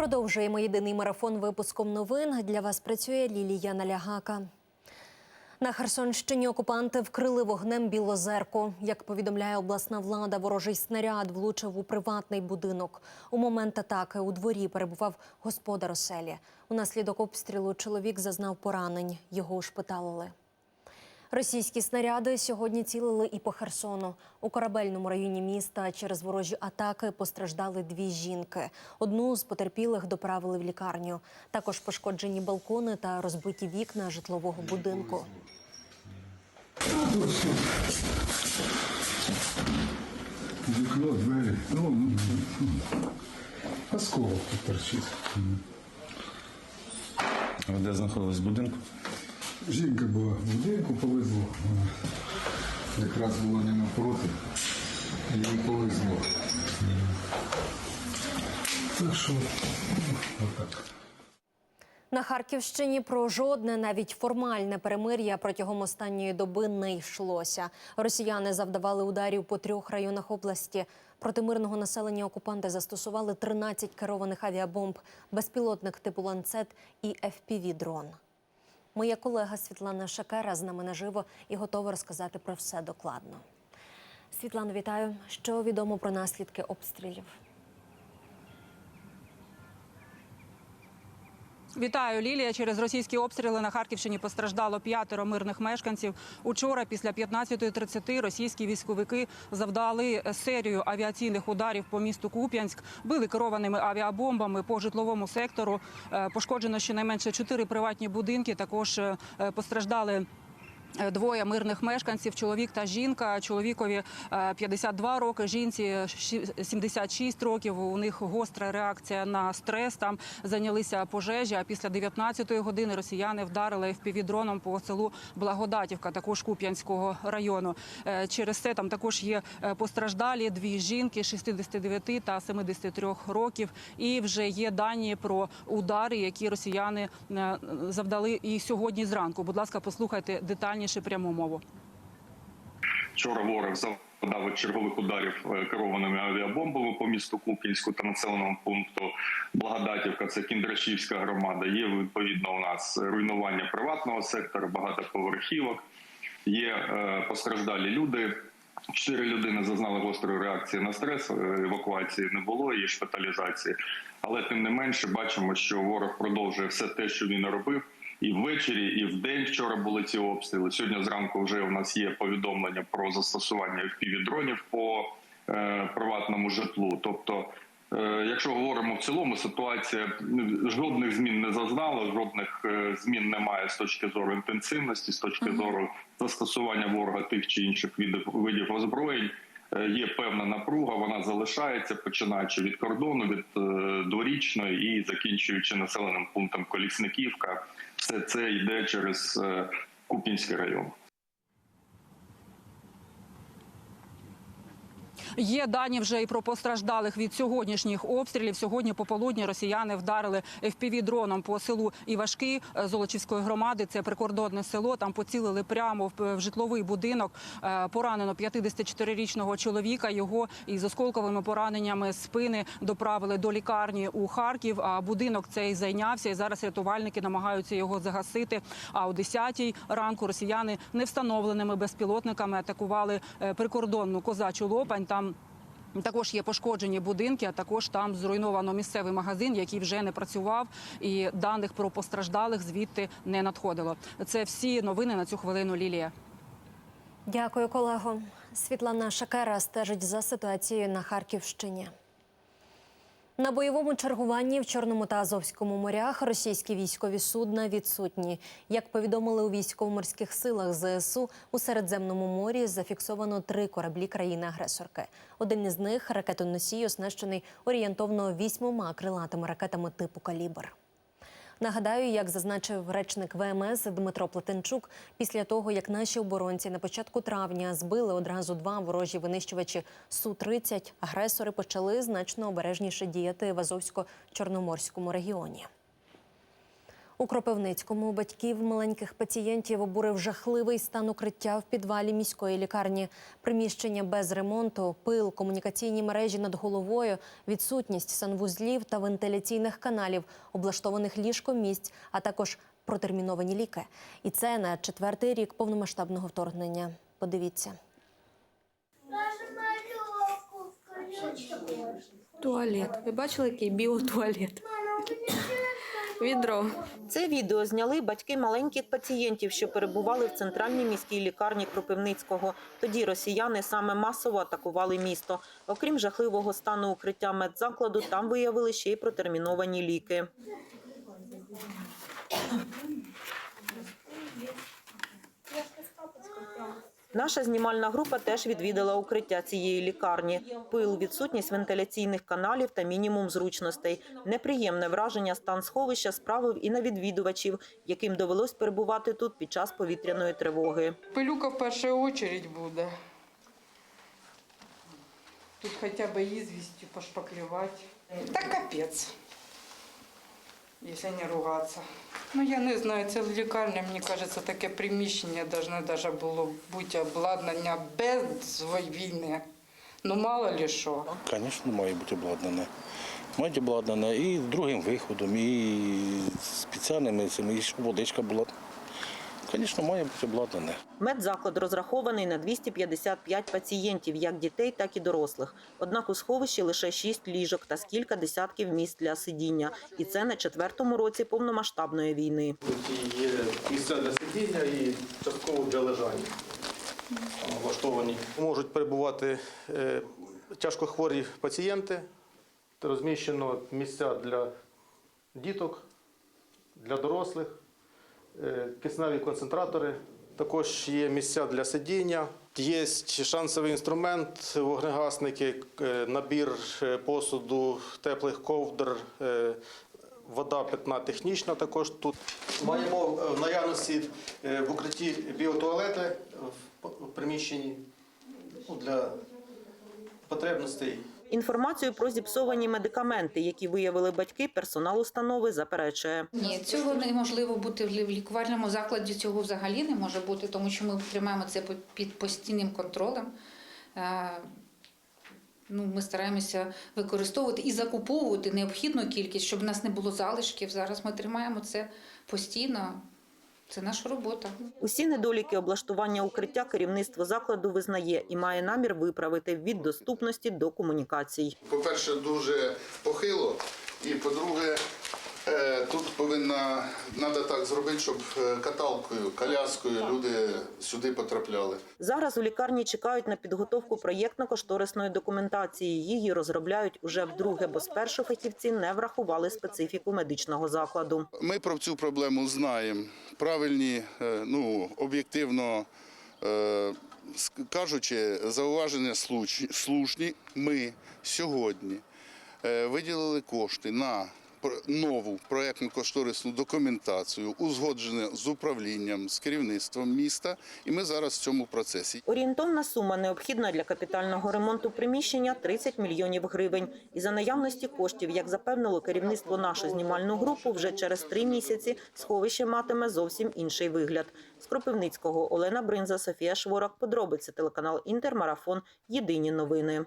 Продовжуємо єдиний марафон випуском новин. Для вас працює Лілія Налягака. На Херсонщині окупанти вкрили вогнем Білозерку. Як повідомляє обласна влада, ворожий снаряд влучив у приватний будинок. У момент атаки у дворі перебував господар оселі. Унаслідок обстрілу чоловік зазнав поранень. Його ушпиталили. Російські снаряди сьогодні цілили і по Херсону. У корабельному районі міста через ворожі атаки постраждали дві жінки. Одну з потерпілих доправили в лікарню. Також пошкоджені балкони та розбиті вікна житлового будинку. Вікно, двері. Ну, ну, осколок тут торчить. Ви де знаходились будинку? Жінка була в будинку, повезло. Якраз була не навпроти. Їй повезло. Так що, ну, отак. На Харківщині про жодне навіть формальне перемир'я протягом останньої доби не йшлося. Росіяни завдавали ударів по трьох районах області. Проти мирного населення окупанти застосували 13 керованих авіабомб, безпілотник типу ланцет і FPV-дрон. Моя колега Світлана Шакера з нами наживо і готова розказати про все докладно. Світлано, вітаю. Що відомо про наслідки обстрілів? Вітаю, Лілія. Через російські обстріли на Харківщині постраждало п'ятеро мирних мешканців. Учора, після 15.30, російські військовики завдали серію авіаційних ударів по місту Куп'янськ, били керованими авіабомбами по житловому сектору. Е, Пошкоджено щонайменше чотири приватні будинки. Також е, постраждали. Е, Двоє мирних мешканців, чоловік та жінка. Чоловікові е, 52 роки, жінці щі- 76 років. У них гостра реакція на стрес. Там зайнялися пожежі. А після 19-ї години росіяни вдарили впівдроном по селу Благодатівка, також Куп'янського району. Е, Через це там також є е, постраждалі дві жінки 69 та 73 років. І вже є дані про удари, які росіяни е, завдали і сьогодні зранку. Будь ласка, послухайте детальніше пряму мову. Вчора ворог завдав чергових ударів е, керованими авіабомбами по місту Куп'янську та населеному пункту Благодатівка. Це Кіндрашівська громада. Є відповідно у нас руйнування приватного сектора, багатоповерхівок. Є е, постраждалі люди. Чотири людини зазнали гострої реакції на стрес. е, Евакуації не було і шпиталізації. Але тим не менше бачимо, що ворог продовжує все те, що він робив. І ввечері, і в день вчора були ці обстріли. Сьогодні зранку вже у нас є повідомлення про застосування FPV-дронів по е, приватному житлу. Тобто, е, якщо говоримо в цілому, ситуація ну, жодних змін не зазнала, жодних е, змін немає з точки зору інтенсивності, з точки зору застосування ворога тих чи інших видів, видів озброєнь. Е, Є певна напруга, вона залишається, починаючи від кордону, від е, дворічної і закінчуючи населеним пунктом Колісниківка. Все це йде через купінський Куп'янський район. Є дані вже і про постраждалих від сьогоднішніх обстрілів. Сьогодні пополудні росіяни вдарили fpv дроном по селу Івашки е, Золочівської громади. Це прикордонне село. Там поцілили прямо в житловий будинок. Е, Поранено 54-річного чоловіка. Його із осколковими пораненнями спини доправили до лікарні у Харків. А будинок цей зайнявся. І зараз рятувальники намагаються його загасити. А о 10-й ранку росіяни невстановленими безпілотниками атакували е, прикордонну козачу Лопань. Там також є пошкоджені будинки, а також там зруйновано місцевий магазин, який вже не працював, і даних про постраждалих звідти не надходило. Це всі новини на цю хвилину. Лілія. Дякую, колего. Світлана Шакера стежить за ситуацією на Харківщині. На бойовому чергуванні в Чорному та Азовському морях російські військові судна відсутні. Як повідомили у військово-морських силах ЗСУ, у Середземному морі зафіксовано три кораблі країни-агресорки. Один із них ракетоносій, оснащений орієнтовно вісьмома крилатими ракетами типу калібр. Нагадаю, як зазначив речник ВМС Дмитро Плетенчук, після того як наші оборонці на початку травня збили одразу два ворожі винищувачі су 30 агресори почали значно обережніше діяти в Азовсько-Чорноморському регіоні. У Кропивницькому батьків маленьких пацієнтів обурив жахливий стан укриття в підвалі міської лікарні. Приміщення без ремонту, пил, комунікаційні мережі над головою, відсутність санвузлів та вентиляційних каналів, облаштованих ліжкомісць, а також протерміновані ліки. І це на четвертий рік повномасштабного вторгнення. Подивіться. Туалет. Ви бачили, який біотуалет? Відро. Це відео зняли батьки маленьких пацієнтів, що перебували в центральній міській лікарні Кропивницького. Тоді росіяни саме масово атакували місто. Окрім жахливого стану укриття медзакладу, там виявили ще й протерміновані ліки. Наша знімальна група теж відвідала укриття цієї лікарні. Пил, відсутність вентиляційних каналів та мінімум зручностей. Неприємне враження стан сховища справив і на відвідувачів, яким довелось перебувати тут під час повітряної тривоги. Пилюка в першу чергу буде. Тут хоча б ізвістю пошпаклювати. Та капець, якщо не ругатися. Ну, я не знаю, це лікарня, мені кажеться, таке приміщення должно даже було бути обладнання без війни. Ну, мало ли що. Звісно, має бути обладнане. Бути обладнане і другим виходом, і спеціальними цими, і щоб водичка була. Звісно, має бути обладнане. Медзаклад розрахований на 255 пацієнтів, як дітей, так і дорослих. Однак у сховищі лише 6 ліжок та кілька десятків місць для сидіння. І це на четвертому році повномасштабної війни. Тут є місця для сидіння і частково для лежання влаштовані. Можуть перебувати е, тяжкохворі пацієнти. Розміщено місця для діток, для дорослих, кисневі концентратори. Також є місця для сидіння. Є шансовий інструмент, вогнегасники, е, набір е, посуду, теплих ковдр, е, вода питна технічна також тут. Маємо е, в наявності е, в укритті біотуалети в приміщенні ну, для потребностей. Інформацію про зіпсовані медикаменти, які виявили батьки, персонал установи заперечує. Ні, цього неможливо бути в лікувальному закладі. Цього взагалі не може бути, тому що ми тримаємо це по- під постійним контролем. Е, Ну, ми стараємося використовувати і закуповувати необхідну кількість, щоб у нас не було залишків. Зараз ми тримаємо це постійно. Це наша робота. Усі недоліки облаштування укриття керівництво закладу визнає і має намір виправити від доступності до комунікацій. По-перше, дуже похило, і по-друге, тут повинна треба так зробити, щоб е, каталкою, коляскою люди сюди потрапляли. Зараз у лікарні чекають на підготовку проєктно-кошторисної документації. Її розробляють уже вдруге, бо спершу фахівці не врахували специфіку медичного закладу. Ми про цю проблему знаємо. Правильні, е, ну об'єктивно е, кажучи, зауваження слушні. Ми сьогодні е, виділили кошти на нову проєктно-кошторисну документацію, узгоджену з управлінням, з керівництвом міста, і ми зараз в цьому процесі. Орієнтовна сума необхідна для капітального ремонту приміщення 30 мільйонів гривень. І за наявності коштів, як запевнило керівництво нашу знімальну групу, вже через три місяці сховище матиме зовсім інший вигляд. З Кропивницького Олена Бринза, Софія Шворак. Подробиці телеканал Інтермарафон. Єдині новини.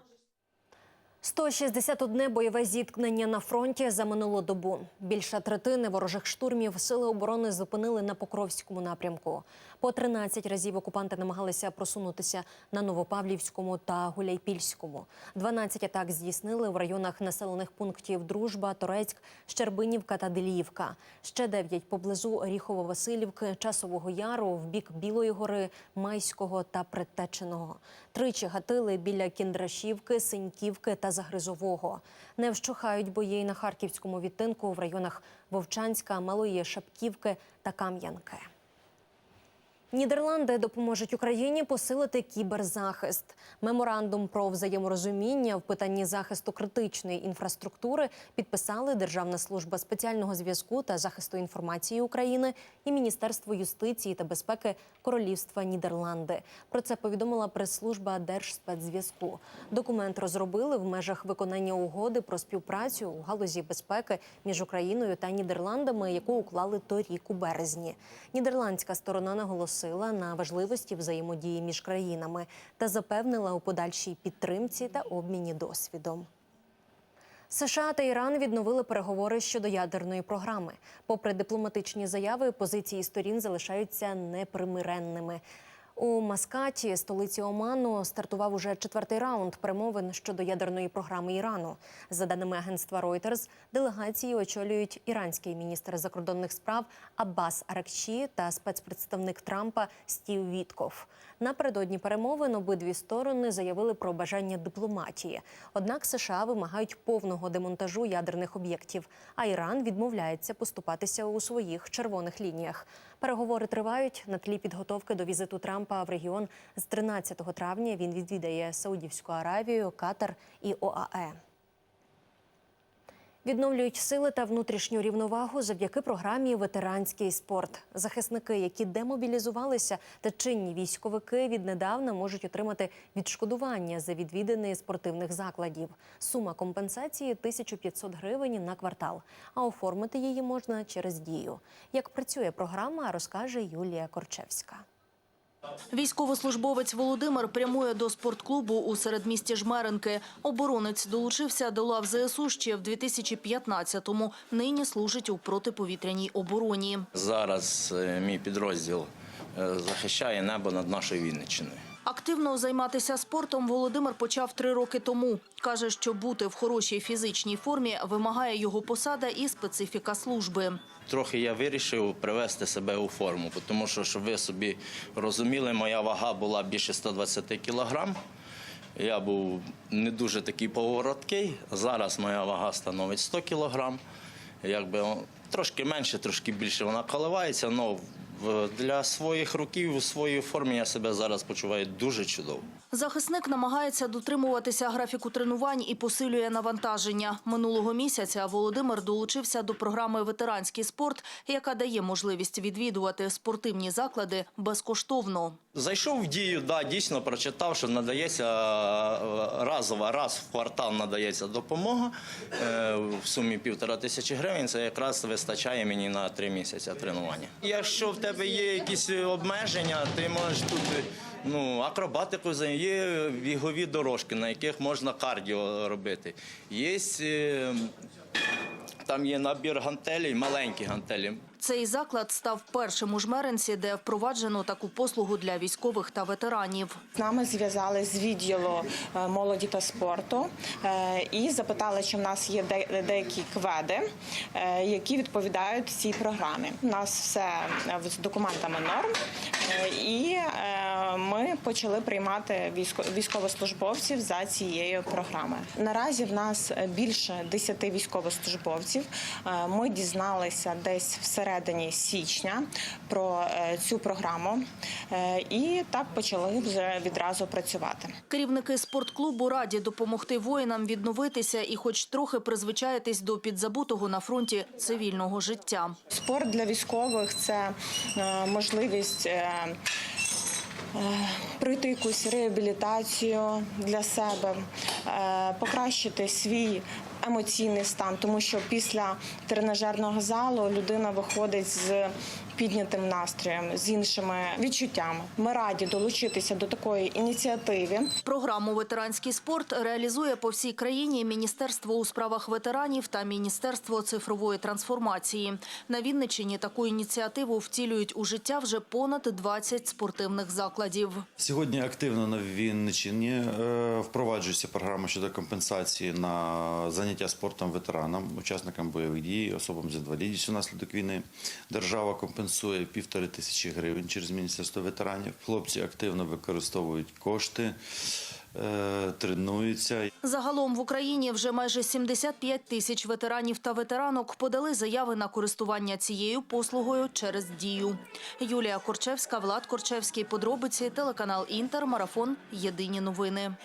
161 бойове зіткнення на фронті за минулу добу. Більша третини ворожих штурмів сили оборони зупинили на Покровському напрямку. По 13 разів окупанти намагалися просунутися на Новопавлівському та Гуляйпільському. 12 атак здійснили в районах населених пунктів Дружба, Торецьк, Щербинівка та Деліївка. Ще 9 поблизу Оріхово-Василівки, Часового Яру, в бік Білої гори, Майського та Предтеченого. Тричі гатили біля Кіндрашівки, Синьківки та Загризового. Не вщухають бої й на харківському відтинку в районах Вовчанська, Малої Шапківки та Кам'янки. Нідерланди допоможуть Україні посилити кіберзахист. Меморандум про взаєморозуміння в питанні захисту критичної інфраструктури підписали Державна служба спеціального зв'язку та захисту інформації України і Міністерство юстиції та безпеки Королівства Нідерланди. Про це повідомила прес-служба Держспецзв'язку. Документ розробили в межах виконання угоди про співпрацю у галузі безпеки між Україною та Нідерландами, яку уклали торік у березні. Нідерландська сторона наголосила на важливості взаємодії між країнами та запевнила у подальшій підтримці та обміні досвідом. США та Іран відновили переговори щодо ядерної програми. Попри дипломатичні заяви, позиції сторін залишаються непримиренними. У Маскаті, столиці Оману, стартував уже четвертий раунд перемовин щодо ядерної програми Ірану. За даними агентства Reuters, делегації очолюють іранський міністр закордонних справ Аббас Аракчі та спецпредставник Трампа Стів Вітков. Напередодні перемовин обидві сторони заявили про бажання дипломатії. Однак США вимагають повного демонтажу ядерних об'єктів, а Іран відмовляється поступатися у своїх червоних лініях. Переговори тривають на тлі підготовки до візиту Трампа в регіон з 13 травня. Він відвідає Саудівську Аравію, Катар і ОАЕ. Відновлюють сили та внутрішню рівновагу завдяки програмі Ветеранський спорт. Захисники, які демобілізувалися, та чинні військовики віднедавна можуть отримати відшкодування за відвідини спортивних закладів. Сума компенсації 1500 гривень на квартал. А оформити її можна через дію. Як працює програма, розкаже Юлія Корчевська. Військовослужбовець Володимир прямує до спортклубу у середмісті Жмеренки. Оборонець долучився до лав ЗСУ ще в 2015-му. Нині служить у протиповітряній обороні. Зараз е, мій підрозділ е, захищає небо над нашою Вінниччиною. Активно займатися спортом Володимир почав три роки тому. Каже, що бути в хорошій фізичній формі вимагає його посада і специфіка служби. Трохи я вирішив привести себе у форму, тому що, щоб ви собі розуміли, моя вага була більше 120 кілограм. Я був не дуже такий повороткий. Зараз моя вага становить 100 кілограм. Якби трошки менше, трошки більше вона коливається, але для своїх років у своїй формі я себе зараз почуваю дуже чудово. Захисник намагається дотримуватися графіку тренувань і посилює навантаження. Минулого місяця Володимир долучився до програми Ветеранський спорт, яка дає можливість відвідувати спортивні заклади безкоштовно. Зайшов в дію, да, дійсно прочитав, що надається е, разова, раз в квартал надається допомога е, в сумі півтора тисячі гривень. Це якраз вистачає мені на три місяці тренування. Якщо в тебе є якісь обмеження, ти можеш тут ну, акробатику є бігові дорожки, на яких можна кардіо робити. Є е, там є набір гантелей, маленькі гантелі. Цей заклад став першим у Жмеринці, де впроваджено таку послугу для військових та ветеранів. З нами зв'язали з відділу е, молоді та спорту е, і запитали, чи в нас є де- деякі кведи, е, які відповідають цій програмі. У нас все з документами норм, і ми почали приймати військо- військовослужбовців за цією програмою. Наразі в нас більше 10 військовослужбовців. Ми дізналися десь всередині січня про е, цю програму е, і так почали вже відразу працювати. Керівники спортклубу раді допомогти воїнам відновитися і хоч трохи призвичаїтись до підзабутого на фронті цивільного життя. Спорт для військових це е, можливість. Пройти якусь реабілітацію для себе, покращити свій емоційний стан, тому що після тренажерного залу людина виходить з піднятим настроєм, з іншими відчуттями. Ми раді долучитися до такої ініціативи. Програму Ветеранський спорт реалізує по всій країні Міністерство у справах ветеранів та Міністерство цифрової трансформації. На Вінниччині таку ініціативу втілюють у життя вже понад 20 спортивних закладів. Сьогодні активно на Вінниччині е, впроваджується програма щодо компенсації на заняття спортом ветеранам, учасникам бойових дій, особам з інвалідністю внаслідок війни. Держава компенсує півтори тисячі гривень через Міністерство ветеранів. Хлопці активно використовують кошти. е, тренуються. Загалом в Україні вже майже 75 тисяч ветеранів та ветеранок подали заяви на користування цією послугою через дію. Юлія Корчевська, Влад Корчевський. Подробиці телеканал Інтер. Марафон. Єдині новини.